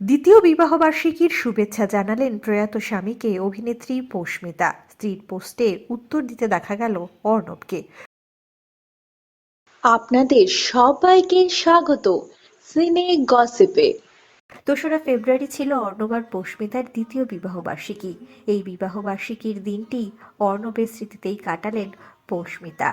দ্বিতীয় বিবাহবার্ষিকীর শুভেচ্ছা জানালেন প্রয়াত স্বামীকে অভিনেত্রী পৌষ্মিতা স্ত্রীর পোস্টে উত্তর দিতে দেখা গেল অর্ণবকে। আপনাদের সবাইকে স্বাগত সিনে গসিপে। দোসরা ফেব্রুয়ারি ছিল অর্ণব আর পৌষ্মিতার দ্বিতীয় বিবাহবার্ষিকী। এই বিবাহবার্ষিকীর দিনটি অর্ণবের স্মৃতিতেই কাটালেন পৌষ্মিতা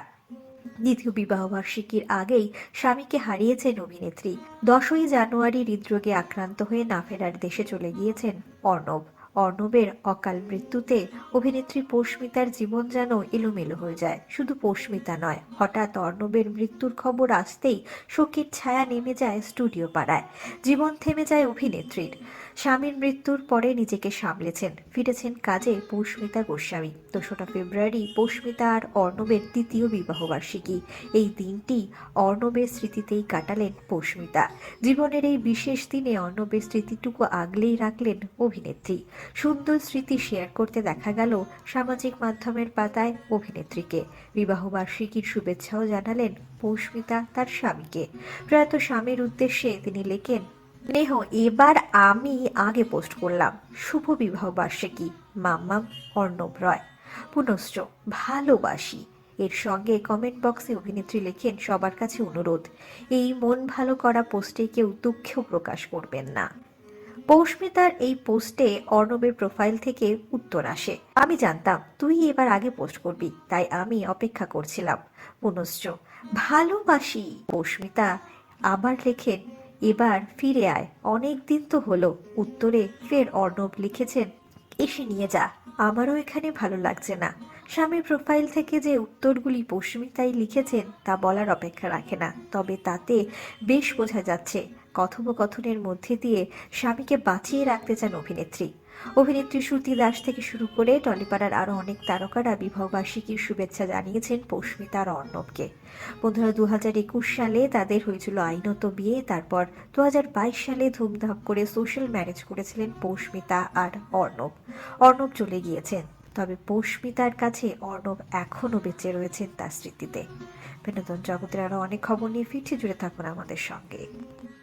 দ্বিতীয় বিবাহবার্ষিকীর আগেই স্বামীকে হারিয়েছেন অভিনেত্রী। দশই জানুয়ারি হৃদরোগে আক্রান্ত হয়ে না ফেরার দেশে চলে গিয়েছেন অর্ণব। অর্ণবের অকাল মৃত্যুতে অভিনেত্রী পৌষ্মিতার জীবন যেন এলোমেলো হয়ে যায়। শুধু পৌষ্মিতা নয়, হঠাৎ অর্ণবের মৃত্যুর খবর আসতেই শোকের ছায়া নেমে যায় স্টুডিও পাড়ায়। জীবন থেমে যায় অভিনেত্রীর। স্বামীর মৃত্যুর পরে নিজেকে সামলেছেন। ফিরেছেন কাজে পৌষ্মিতা গোস্বামী। দোসরা ফেব্রুয়ারি পৌষ্মিতা আর অর্ণবের তৃতীয় বিবাহবার্ষিকী। এই দিনটি অর্ণবের স্মৃতিতেই কাটালেন পৌষ্মিতা জীবনের এই বিশেষ দিনে অর্ণবের স্মৃতিটুকু আগলেই রাখলেন অভিনেত্রী। সুন্দর স্মৃতি শেয়ার করতে দেখা গেল সামাজিক মাধ্যমের পাতায় অভিনেত্রীকে। বিবাহবার্ষিকীর শুভেচ্ছাও জানালেন পৌষ্মিতা তার স্বামীকে। প্রয়াত স্বামীর উদ্দেশ্যে তিনি লেখেন নেহ এবার আমি আগে পোস্ট করলাম। শুভ বিবাহ বার্ষিকী মাম্মাম অর্ণব রয়। পুনশ্চ ভালোবাসি। এর সঙ্গে কমেন্ট বক্সে অভিনেত্রী লেখেন, সবার কাছে অনুরোধ, এই মন ভালো করা পোস্টে কেউ দুঃখ প্রকাশ করবেন না। পৌষ্মিতার এই পোস্টে অর্ণবের প্রোফাইল থেকে উত্তর আসে। আমি জানতাম, তুই এবার আগে পোস্ট করবি, তাই আমি অপেক্ষা করছিলাম। পুনশ্চ ভালোবাসি। পৌষ্মিতা আবার লেখেন, এবার ফিরে আয়। অনেক দিন তো হলো, উত্তরে ফের অর্ণব লিখেছেন, এসে নিয়ে যা, আমারও এখানে ভালো লাগছে না। স্বামীর প্রোফাইল থেকে যে উত্তরগুলি পশ্চিমিতাই লিখেছেন, তা বলার অপেক্ষা রাখে না, তবে তাতে বেশ বোঝা যাচ্ছে কথোপকথনের মধ্যে দিয়ে স্বামীকে বাঁচিয়ে রাখতে চান অভিনেত্রী। অভিনেত্রী শ্রুতি দাস থেকে শুরু করে টলিপাড়ার আরও অনেক তারকারা বিবাহবার্ষিকীর শুভেচ্ছা জানিয়েছেন পৌষ্মিতা আর অর্ণবকে বন্ধুরা দু হাজার একুশ সালে তাদের হয়েছিল আইনত বিয়ে, তারপর দু হাজার বাইশ সালে ধুমধাম করে সোশ্যাল ম্যারেজ করেছিলেন পৌষ্মিতা আর অর্ণব। অর্ণব চলে গিয়েছেন, তবে পৌষ্মিতার কাছে অর্ণব এখনও বেঁচে রয়েছেন তার স্মৃতিতে। বিনোদন জগতের আরও অনেক খবর নিয়ে ফিরছি, জুড়ে থাকুন আমাদের সঙ্গে।